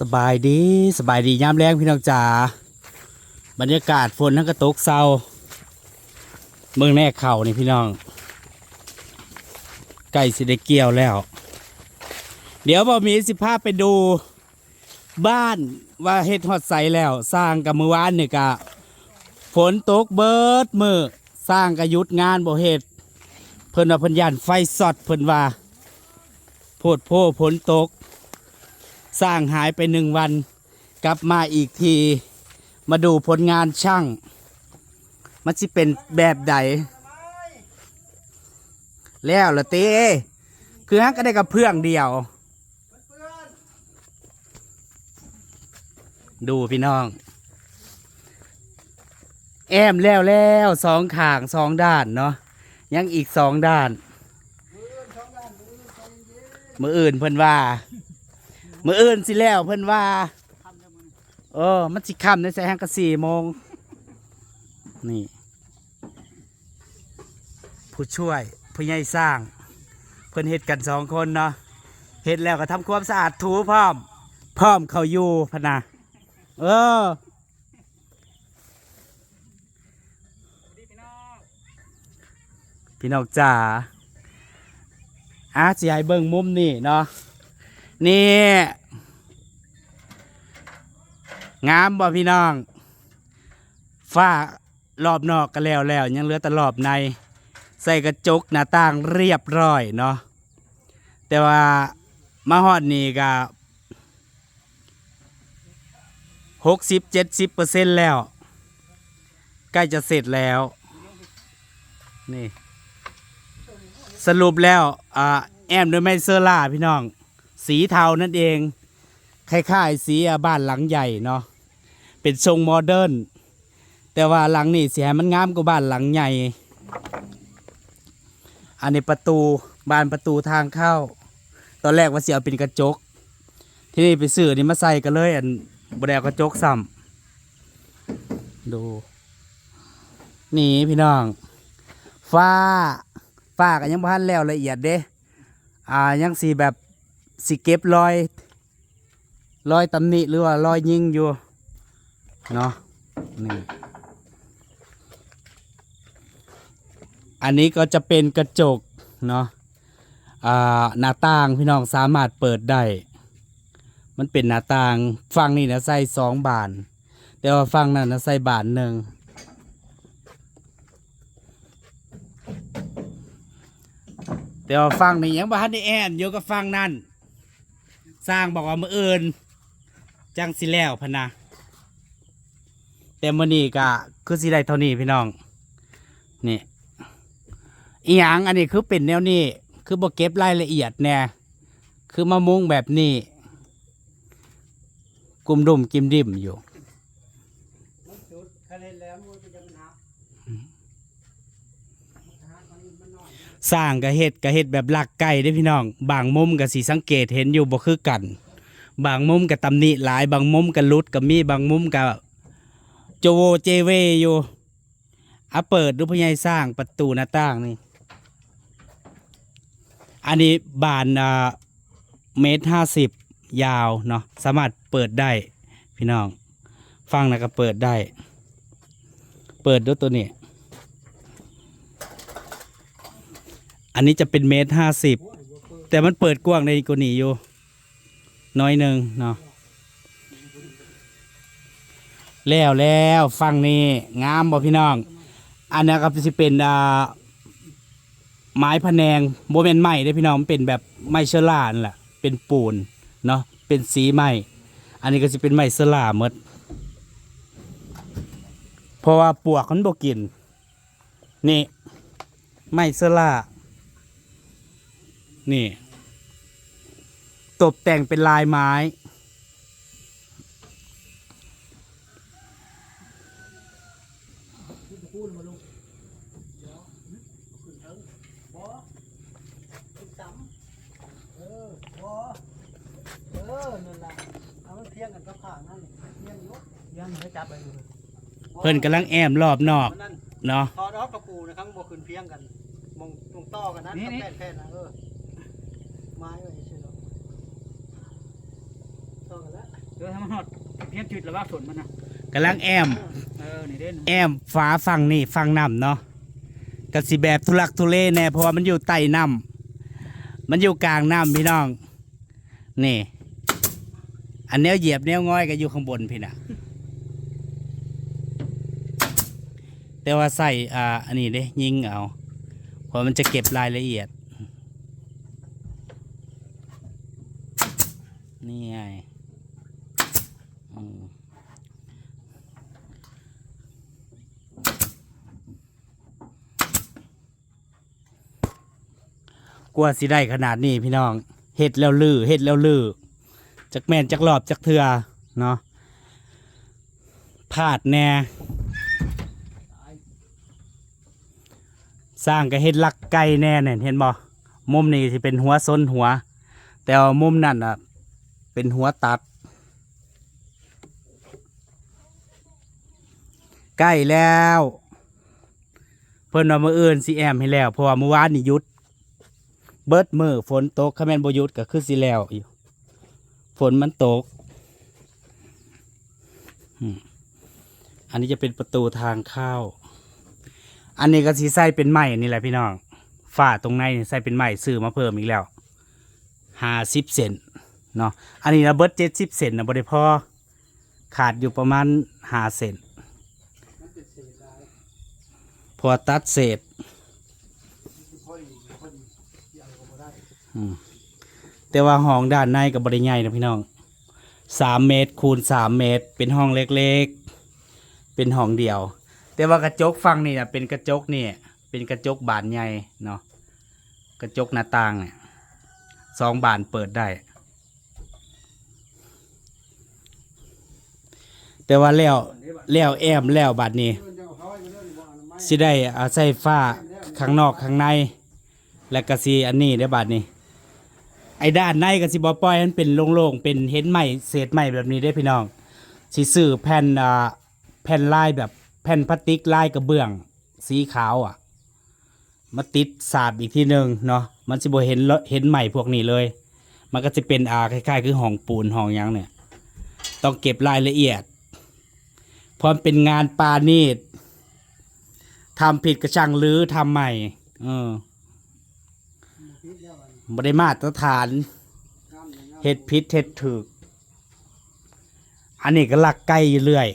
สบายดีสบายดียามแรงพี่น้องจ๋าบรรยากาศฝนทั้งกระตกเศร้าเมืองแน่เข่านี่พี่น้องใกล้สิได้เกี่ยวแล้ว เดี๋ยวบอมีสิภาพไปดูบ้านว่าเฮ็ดฮอดใสแล้ว สร้างกับมือวานนี่กะฝนตกเบิดมือสร้างกระยุดงานบ่เฮ็ดเพิ่นว่าเพิ่นยันไฟสอดเพิ่นว่าโพดโพฝนตก สร้างหายไปหนึ่งวัน กลับมาอีกที มาดูผลงานช่าง มันจะเป็นแบบใด แล้วละเต้คือฮักก็ได้กับเพื่องเดียว ดูพี่น้อง แอมแล้วแล้วสองขางสองด้านเนาะยังอีกสองด้าน มืออื่นเพิ่นว่า มื่ออื่นสิแล้วเพิ่นว่าเออ มันสิค่ำในใส่ห้างกะสี่โมง นี่ ผู้ช่วยผู้ใหญ่สร้าง เพิ่นเฮ็ดกันสองคนเนาะเฮ็ดแล้วก็ทำความสะอาดถูพร้อม พร้อมเขาอยู่พะนะเออพี่น้องจ๋าอาสิให้เบิ่งมุมนี่เนาะ นี่ งามบ่พี่น้อง ฝ้ารอบนอกก็แล้วแล้ว ยังเหลือแต่รอบใน ใส่กระจกหน้าต่างเรียบร้อยเนาะ แต่ว่ามาฮอดนี่ก็หกสิบเจ็ดสิบเปอร์เซ็นต์แล้ว ใกล้จะเสร็จแล้ว นี่ สรุปแล้วอ่าแอมด้วยไม่เซอร์ล่าพี่น้อง สีเทานั่นเองคล้ายๆสีบ้านหลังใหญ่เนาะเป็นทรงโมเดิร์นแต่ว่าหลังนี่เสียมันงามกว่าบ้านหลังใหญ่ อันนี้ประตูบานประตูทางเข้า ตอนแรกว่าเสียเป็นกระจก ที่นี่ไปซื้อนี่มาใส่กันเลย อันบดเอากระจกซ้ำดูนี่พี่น้อง ฟ้า ฟ้ากันยังพันแล้วละเอียดเด้อ่ายังสีแบบ สีเก็บรอยรอยตำหนิหรือว่ารอยยิงอยู่เนาะนี่อันนี้ก็จะเป็นกระจกเนาะหน้าต่างพี่น้องสามารถเปิดได้ มันเป็นหน้าต่างฝั่งนี้นะใส่สองบาน แต่ว่าฝั่งนั้นนะใส่บานหนึ่งแต่ว่าฟังนี่ยังบ้านได้แอนอยู่กับฟังนั่น สร้างบอกว่ามืออื่นจังสิแล้วพะนะแต่มื่อนี้ก็คือสิได้เท่านี้พี่น้องนี่อีหยังอันนี้คือเป็นแนวนี้ คือบ่เก็บรายละเอียดแน่คือมามุงแบบนี้กลุ่มดุมกิมดิมอยู่ สร้างกะเฮ็ดกะเฮ็ดแบบลักไก่ได้พี่น้อง บางมุมก็สิสังเกตเห็นอยู่บ่คือกัน บางมุมก็ตำหนิหลาย บางมุมก็หลุดก็มีบางมุมก็โจโวเจเวอยู่อะเปิดดูพยายสร้างประตูหน้าต่างนี่อันนี้บานอ่าเมตรห้าสิบยาวเนาะสามารถเปิดได้พี่น้อง ฟังนะก็เปิดได้ เปิดด้วยตัวนี้ อันนี้จะเป็นเมตรห้าสิบแต่มันเปิดกว้างในกว่านี้อยู่ น้อยหนึ่งเนาะแล้วแล้วฟังนี่งามบ่พี่น้อง อันนี้ก็จะเป็นอ่าไม้พะแนงโมเมนไม้ได้พี่น้องเป็นแบบไม้เชอร่านั่นแหละเป็นปูนเนาะเป็นสีไม้อันนี้ก็จะเป็นไม้เชอร่าหมดเพราะว่าปวกมันบกิน นี่ไม้เชอร่า นี่ ตกแต่งเป็นลายไม้ เออนั่นล่ะเอามันเพียงกันกับข้างนั่นนี่เพียงอยู่เพียงให้จับไปดูเพิ่นกำลังแอมรอบนอกนั่นเนาะ พอดอกกระปูนะครับบ่ขึ้นเพียงกันมองตรงต่อกันนั้นกับแพทย์แพทย์นะเออไม้ไว้เฉยๆต่อกันแล้วอให้มันฮอดเพียงจุดแล้วว่าฝนมันน่ะกำลังแอม เออนี่เด้นแอมฟ้าฝั่งนี่ฝั่งน้ำเนาะกสิแบบทุลักทุเลแน่เพราะว่ามันอยู่ใต้น้ำมันอยู่กลางน้ำพี่น้อง นี่ อันแนวเหยียบแนวง้อยก็อยู่ข้างบนพี่นะแต่ว่าใส่อ่าอันนี้เด้ยิงเอาเพราะมันจะเก็บรายละเอียด นี่ไงกลัวสิได้ขนาดนี้พี่น้องเฮ็ดแล้วลือเฮ็ดแล้วลือจักแม่นจักรอบจักเถื่อเนาะพลาดแน่สร้างก็เฮ็ดลักไก่แน่เนี่ยเห็นบ่มุมนี้สิเป็นหัวซนหัว แต่ว่ามุมนั่นอะ เป็นหัวตัด ใกล้แล้ว เพิ่นว่ามื้ออื่นสิแอมให้แล้ว เพราะว่าเมื่อวานนี่หยุด เบิดมือฝนตกคาแมนบหยุดก็คือสิแล้วอยู่ ฝนมันตก อันนี้จะเป็นประตูทางเข้า อันนี้ก็สีใส่เป็นไม้นี่แหละพี่น้องฝ้าตรงในใส่เป็นไม้ซื้อมาเพิ่มอีกแล้วห้าสิบเซน เนาะอันนี้นะเบิดเจ็ดสิบเซนนะบริพอขาดอยู่ประมาณห้าเซนพอตัดเศษแต่ว่าห้องด้านในกับบริใหญ่นะพี่น้องสามเมตรคูณสามเมตร เป็นห้องเล็กๆ เป็นห้องเดียว แต่ว่ากระจกฝั่งนี่นะเป็นกระจกนี่เป็นกระจกบานใหญ่เนาะกระจกหน้าต่างเนี่ยสองบานเปิดได้ แต่ว่าแล้วแล้วแอมแล้วบาดนี้เพิ่นจะเอาเขาให้มันเรื่องบ่อนามัยสิได้อาศัยฟ้าข้างนอกข้างใน และก็สิอันนี้ได้บาดนี้ ไอ้ด้านในก็สิบ่ปล่อยมันเป็นโล่งๆเป็นเห็นใหม่เศษใหม่แบบนี้ได้พี่น้องสิซื้อแผ่นอ่าแผ่นลายแบบแผ่นพลาสติกลายกระเบื้อง สีขาวอะมาติดสาบอีกทีหนึ่งเนาะมันสิบ่เห็นเห็นใหม่พวกนี้เลย มันก็จะเป็นอ่าคล้ายๆ คือห้องปูนห้องยังเนี่ย ต้องเก็บรายละเอียด พราะเป็นงานปานีตทำผิดกระช่างรื้อทำใหม่ เออพิษแล้วอันบได้มาตรฐานเฮ็ดพิษเฮ็ดถึก อันนี้ก็ลักไก่อยู่เรื่อย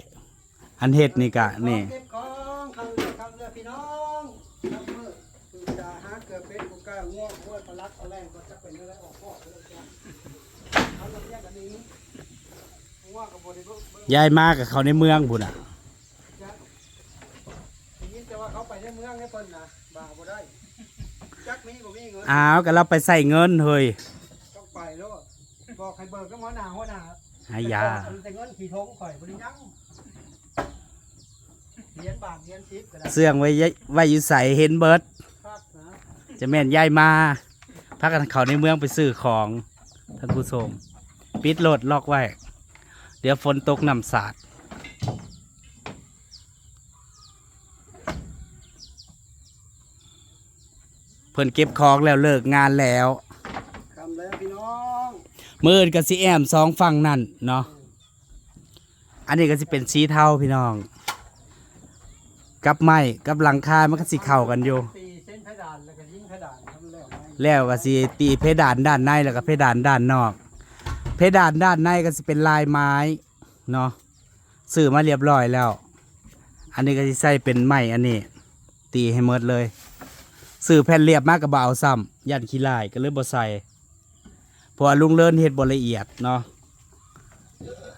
อันเฮ็ดนี่ก็นี่เก็บของคำเรือคำเรือพี่น้อเกิดเป็นกูกล้าง่วงง่วงพลัดเอาจะเป็นอะไรออกพ่อเล ยจ้ะเอาลำเลียงอันนี้ง่วงกับบริโภคย้ายมากับเขาในเมืองพุ่นอะทีนี้แต่ว่าเขาไปในเมืองให้เพิ่นนะบ่าบ่ได้จักมีบ่มีเงินอ้าวก็เราไปใส่เงินเฮ้ยต้องไปแล้วบอกใครเบิกก็หมอหนาหัวหน้าหายาแต่เงินขี่ทงข่อยบ่ได้ยังเหรียญบาทเหรียญสิบก็ได้เสื่องไว้ยไว้อยู่ใส่เห็นเบิดครับนะจะแม่นย้ายมาพักกันเขาในเมืองไปซื้อของท่านผู้ชมปิดโหลดล็อกไว้ เดี๋ยวฝนตกน้ำสาดเพิ่นเก็บของแล้วเลิกงานแล้วคำแล้วพี่น้องมืดกับสีแอมสองฝั่งนั่นเนาะอันนี้ก็สิเป็นสีเทาพี่น้อง กับไม้กับหลังคามันก็สิเข้ากันอยู่ ตีเส้นเพดานแล้วก็ยิงเพดานทำแล้วไหมแล้วก็สิตีเพดานด้านในแล้วก็เพดานด้านนอก เพดานด้านในก็สิเป็นลายไม้เนาะซื้อมาเรียบร้อยแล้ว อันนี้ก็สิใส่เป็นไม้อันนี้ ตีให้หมดเลยซื้อแผ่นเรียบมากกับเบาซ้ำยันขี้ลายก็เลยบ่ใส่เพราะลุงเลินเฮ็ดบ่ละเอียดเนาะ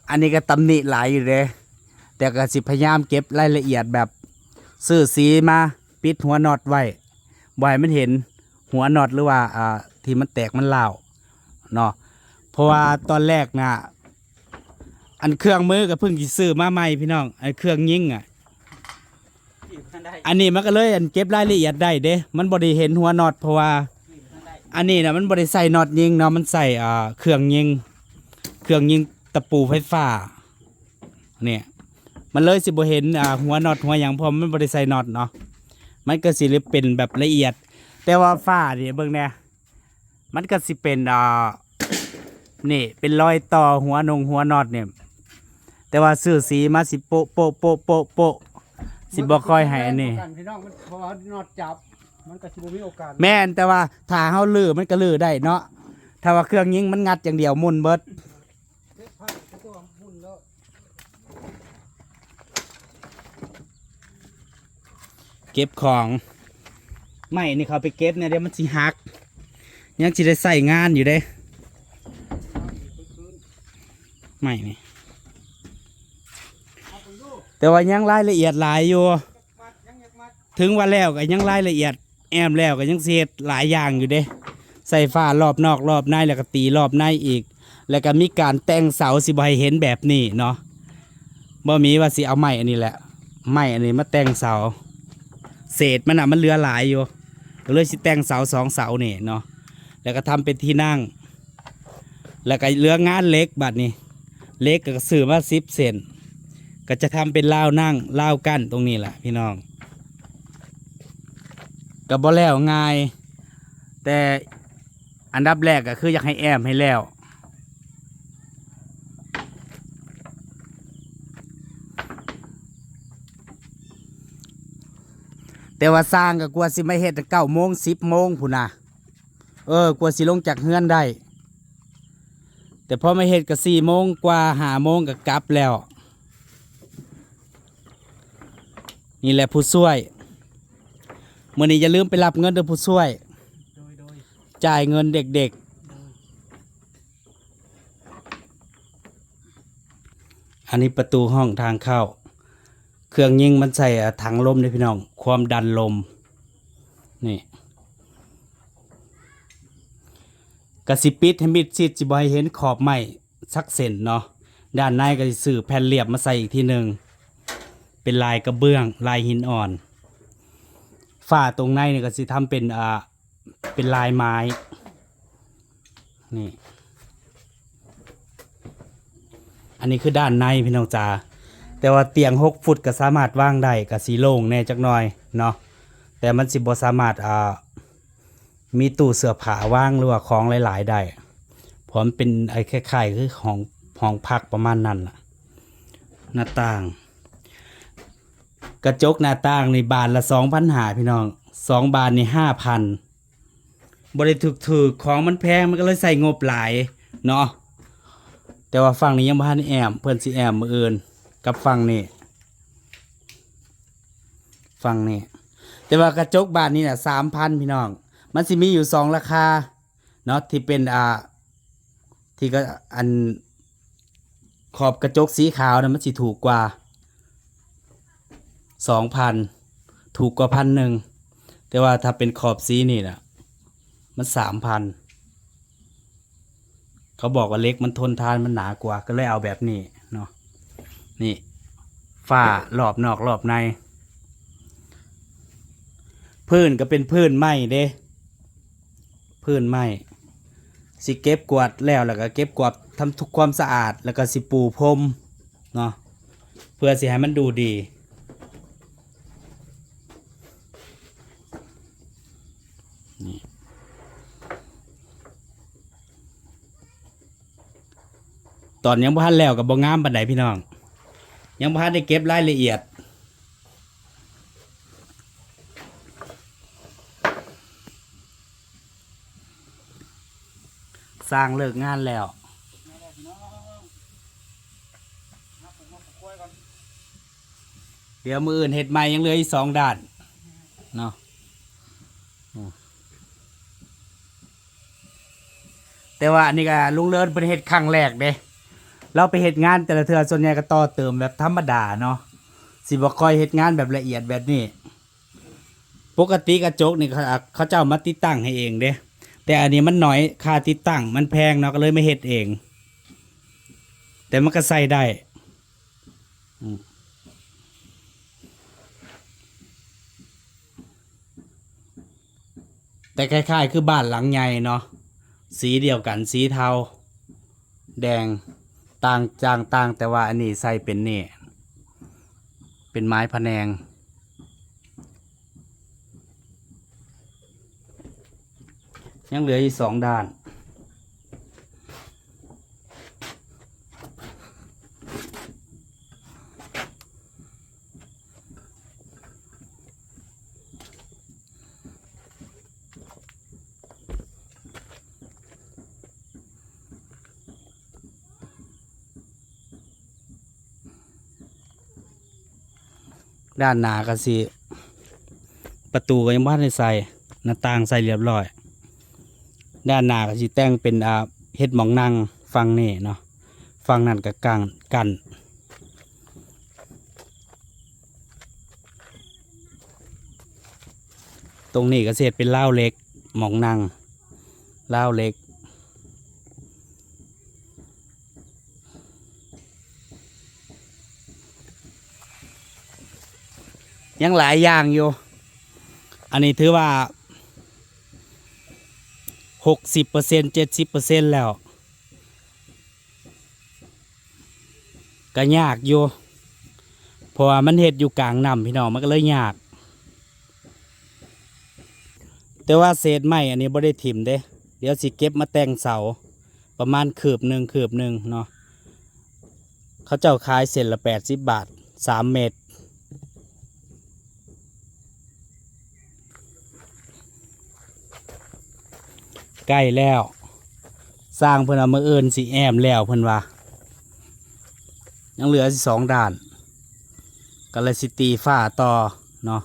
อันนี้ก็ตำหนิหลายอยู่เลยแต่ก็สิพยายามเก็บรายละเอียดแบบซื้อสีมาปิดหัวน็อตไว้บ่ให้มันเห็นหัวน็อตหรือว่าอ่าที่มันแตกมันเล่าเนาะ เพราะว่าตอนแรกนะอันเครื่องมือก็เพิ่งสิซื้อมาใหม่พี่น้องไอ้เครื่องยิงอะ อันนี้มันก็เลยอันเก็บรายละเอียดได้เด้มันบ่ได้เห็นหัวน็อตเพราะว่า อันนี้นะมันบ่ได้ใส่น็อตยิงเนาะมันใส่อ่าเครื่องยิง เครื่องยิงตะปูไฟฟ้า เนี่ย มันเลยสิบ่เห็นอ่าหัวน็อตหัวหยังเพราะมันบ่ได้ใส่น็อตเนาะมันก็สิเลยเป็นแบบละเอียด แต่ว่าฝ้าเนี่ยเบิ่งแน่มันก็สิเป็นอ่า นี่เป็นรอยต่อหัวนงหัวน็อตเนี่ย แต่ว่าซื้อสีมาสิโปะโปะโปะโปะโปะสิบ่ค่อยให้อันนี้ กัพี่น้องมันเพราะว่านอดจับ มันก็สิบ่มีโอกาสแม่นแต่ว่าถ้าเฮาลือมันก็ลือได้เนาะถ้าว่าเครื่องยิงมันงัดอย่างเดียวหมุนเบิดเฮ็ดผ้าก็ตัวหุ่นแล้วเก็บของไม่นี่เขาไปเก็บเนี่ยเดี๋ยวมันสิหัก ยังสิได้ใส่งานอยู่เด้ ไม่นี่ แต่ว่ายังรายละเอียดหลายอยู่ ถึงว่าแล้วก็ยังรายละเอียด แอมแล้วก็ยังเศษหลายอย่างอยู่เด้ ใส่ฝ้ารอบนอกรอบในแล้วก็ตีรอบในอีก แล้วก็มีการแต่งเสาสิบใหเห็นแบบนี้เนาะบ่มีว่าสิเอาไม้อันนี้แหละไม้อันนี้มาแต่งเสา เศษมันอะมันเหลือหลายอยู่ก็เลยสิแต่งเสาสองเสาเนี่เนาะแล้วก็ทำเป็นที่นั่ง แล้วก็เหลืองานเล็กบัดนี้ เล็กก็ซื้อมาสิบเซนก็จะทำเป็นล่าวนั่งล่าวกั้นตรงนี้แหละพี่น้องก็บ่แล้วง่าย แต่อันดับแรกก็คืออยากให้แอมให้แล้วแต่ว่าสร้างก็กลัวสิไม่เฮ็ดเก้าโมงสิบโมงพุ่นนะเออกลัวสิลงจากเฮือนได้ แต่พอไม่เฮ็ดก็สี่โมงกว่าหาโมงก็กลับแล้ว นี่แหละผู้ช่วยเมื่อนี้อย่าลืมไปรับเงินเด้อผู้ช่วยยยจ่ายเงินเด็กๆ อันนี้ประตูห้องทางเข้า เครื่องยิงมันใส่ถังลมเลยพี่น้อง ความดันลม นี่ กระสิปิดให้มิดชิดจิบอยเห็นขอบไม้สักเส้นเนาะด้านในก็สิสื่อแผ่นเรียบมาใส่อีกทีหนึ่งเป็นลายกระเบื้องลายหินอ่อนฝ้าตรงในนี่ก็สิทำเป็นอ่าเป็นลายไม้นี่อันนี้คือด้านในพี่น้องจ๋าแต่ว่าเตียงหกฟุตก็สามารถว่างได้กับสีโล่งแน่จักหน่อยเนาะแต่มันสิบ่สามารถอ่า มีตู้เสื้อผ้าว่างหรือว่าของหลาย ๆ ได้เพราะมันเป็นไอ้คล้ายๆคือของของพักประมาณนั้นล่ะ หน้าต่าง กระจกหน้าต่างในบานละสองพันหาพี่น้องสองบานในห้าพันบริถูกถือของมันแพงมันก็เลยใส่งบหลายเนาะแต่ว่าฝั่งนี้ยังบ่ทันแอมเพื่อนสิแอมมืออื่นกับฝั่งนี้ฝั่งนี้แต่ว่ากระจกบานนี้น่ะสามพันพี่น้อง มันสิมีอยู่สองราคาเนาะที่เป็นอ่าที่ก็อันขอบกระจกสีขาวนะมันสิถูกกว่าสองพันถูกกว่าพันหนึ่งแต่ว่าถ้าเป็นขอบสีนี่นะมันสามพันเขาบอกว่าเล็กมันทนทานมันหนากว่าก็เลยเอาแบบนี้เนาะนี่ฝ้ารอบนอกรอบใน พื้นก็เป็นพื้นไม้เด้ พื้นไม้สิเก็บกวาดแล้วแล้วก็เก็บกวาดทำทุกความสะอาดแล้วก็สิปูพรมเนาะเพื่อสิให้มันดูดีตอนยังบ่ทันแล้วกับบ่งามปานใดพี่น้อง ยังบ่ทันได้เก็บรายละเอียด สร้างเลิกงานแล้วเดี๋ยวมืออื่นเห็ดใหม่ยังเหลืออีกสองด้านเนาะแต่ว่าอันนี้ก็ลุงเลิศเป็นเห็ดครั้งแรกเด้เราไปเห็ดงานแต่ละเทือส่วนใหญ่ก็ต่อเติมแบบธรรมดาเนาะสิบคอยเห็ดงานแบบละเอียดแบบนี้ ปกติกระจกนี่เขาเขาเจ้ามาติดตั้งให้เองเด้ แต่อันนี้มันน้อยค่าติดตั้งมันแพงเนาะก็เลยไม่เห็ดเอง แต่มันก็ใส่ได้แต่คล้าย ๆ คือบ้านหลังใหญ่เนาะสีเดียวกันสีเทา แดงต่างจางต่างแต่ว่าอันนี้ใส่เป็นเนี่ เป็นไม้พะแนง ยังเหลืออีกสองด้าน ด้านหนาก็สิประตูก็ยังบ้านในใส่หน้าต่างใส่เรียบร้อย ด้านหน้าก็สิแต่งเป็นอ่าเฮ็ดหมองนั่งฟังนี่เนาะฟังนั่นก็กลางกันตรงนี้ก็เสร็จเป็นเล้าเล็กหมองนั่งเล้าเล็ก ยังหลายอย่างอยู่ อันนี้ถือว่า หกสิบเปอร์เซ็นเจ็ดสิบเปอร์เซ็นแล้วก็ยากอยู่เพราะว่ามันเห็ดอยู่กลางน้ำพี่น้องมันก็เลยยาก แต่ว่าเศษไม้อันนี้บ่ได้ถิ่มเด้ เดี๋ยวสิเก็บมาแต่งเสาประมาณคืบหนึ่งคืบหนึ่งเนาะเขาเจ้าขายเศษละแปดสิบบาทสามเมตร ใกล้แล้ว สร้างเพิ่นเอามาเอินสีแอมแล้วเพิ่นว่า ยังเหลือสสองด่านก็เลยสิตีฝ้าต่อเนาะ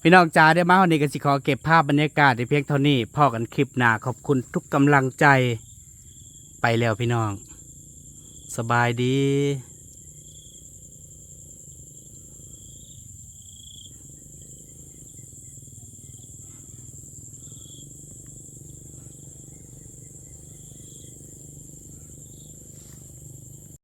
พี่น้องจ๋าได้มาวันนี้ก็สิขอเก็บภาพบรรยากาศในเพียงเท่านี้พอกันคลิปหน้าขอบคุณทุกกำลังใจไปแล้วพี่น้อง สบายดี